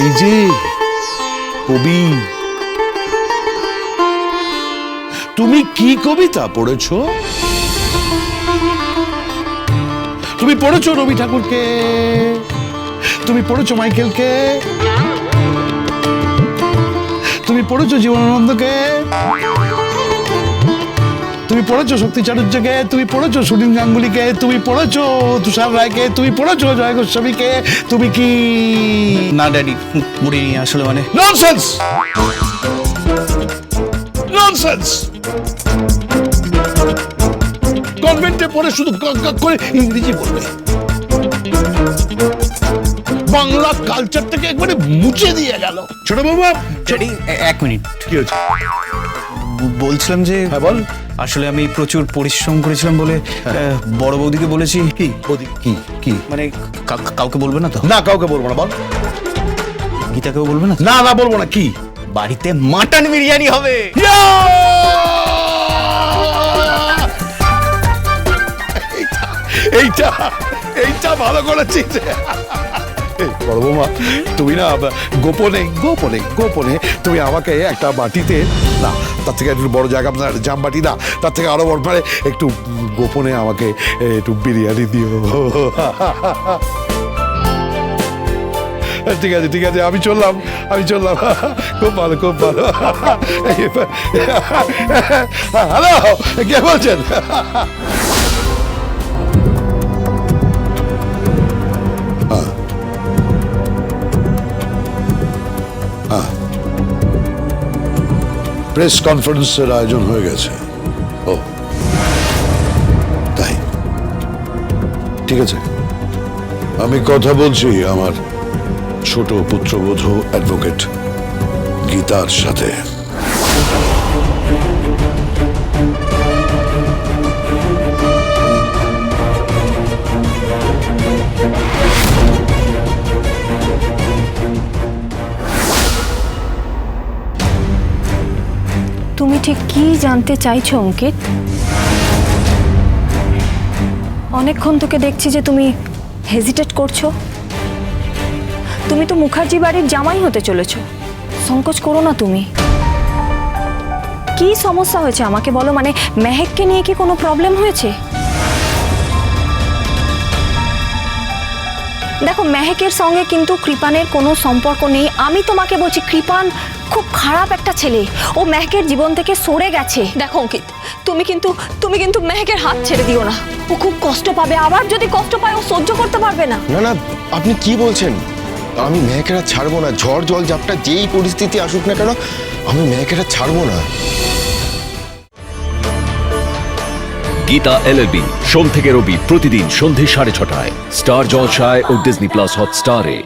এই যে কবি। তুমি কি কবিতা পড়েছ? তুমি পড়েছ রবি ঠাকুরকে? তুমি পড়েছ মাইকেলকে? তুমি পড়েছ জীবনানন্দকে? তুমি পড়েছো শক্তি চাটুর্যকে তুমি পড়েছো সুনীল গাঙ্গুলিকে তুমি পড়েছো তুষার রায়কে তুমি পড়েছো জয় গোস্বামীকে তুমি কি না ড্যাডি পড়িনি আসলে মানে। ননসেন্স ননসেন্স কনভেন্টে পড়ে শুধু ক- ক- করে ইংরেজি বলবে। বাংলা কালচারটাকে একবারে মুছে দিয়ে গেল। ছোট বাবা এক মিনিট। কি হচ্ছে বলছিলাম যে হ্যাঁ বল। আসলে আমি প্রচুর পরিশ্রম করেছিলাম বলে আহ, বড় বৌদিকে বলেছি। কি? বৌদি, কি? কি? মানে কা- কাউকে বলবে না তো? না কাউকে বলব না বল। গীতাকেও বলবে না তো? না না বলব না কি? বাড়িতে মাটন বিরিয়ানি হবে। এইটা এইটা ভালো করেছিস। বড় বৌমা, তুমি না গোপনে গোপনে গোপনে তুমি আমাকে একটা বাটিতে, না, তার থেকে একটু বড় জায়গা আপনার জাম বাটি না, তার থেকে আরও বড় একটু গোপনে আমাকে একটু বিরিয়ানি দিও। ঠিক আছে ঠিক আছে, আমি চললাম আমি চললাম। খুব ভালো খুব ভালো। হ্যালো, কে বলছেন? প্রেস কনফারেন্সের আয়োজন হয়ে গেছে। ও, তাই। ঠিক আছে। আমি কথা বলছি আমার ছোট পুত্রবধূ অ্যাডভোকেট গীতার সাথে। তুমি ঠিক কি জানতে চাইছো, অঙ্কিত? অনেকক্ষণ তোকে দেখছি যে তুমি হেজিটেট করছ। তুমি তো মুখার্জি বাড়ির জামাই হতে চলেছ। সংকোচ করো না তুমি। কি সমস্যা হয়েছে আমাকে বলো? মানে মেহেককে নিয়ে কি কোনো প্রবলেম হয়েছে? দেখো, মেহেকের সঙ্গে কিন্তু কৃপানের কোনো সম্পর্ক নেই। আমি তোমাকে বলছি, কৃপান খুব খারাপ একটা ছেলে। ও মেহেকের জীবন থেকে সরে গেছে। দেখো, অঙ্কিত, তুমি কিন্তু তুমি কিন্তু মেহেকের হাত ছেড়ে দিও না। ও খুব কষ্ট পাবে। আবার যদি কষ্ট পায়, ও সহ্য করতে পারবে না। না না, আপনি কি বলছেন? আমি মেয়েকেরা ছাড়বো না। ঝড়, জল ঝাপটা যেই পরিস্থিতি আসুক না কেন, আমি মেয়েকেরা ছাড়বো না। গীতা এলএলবি। সোম থেকে রবি প্রতিদিন সন্ধে সাড়ে ছটায়। স্টার জলসায় ও ডিজনি প্লাস হটস্টারে।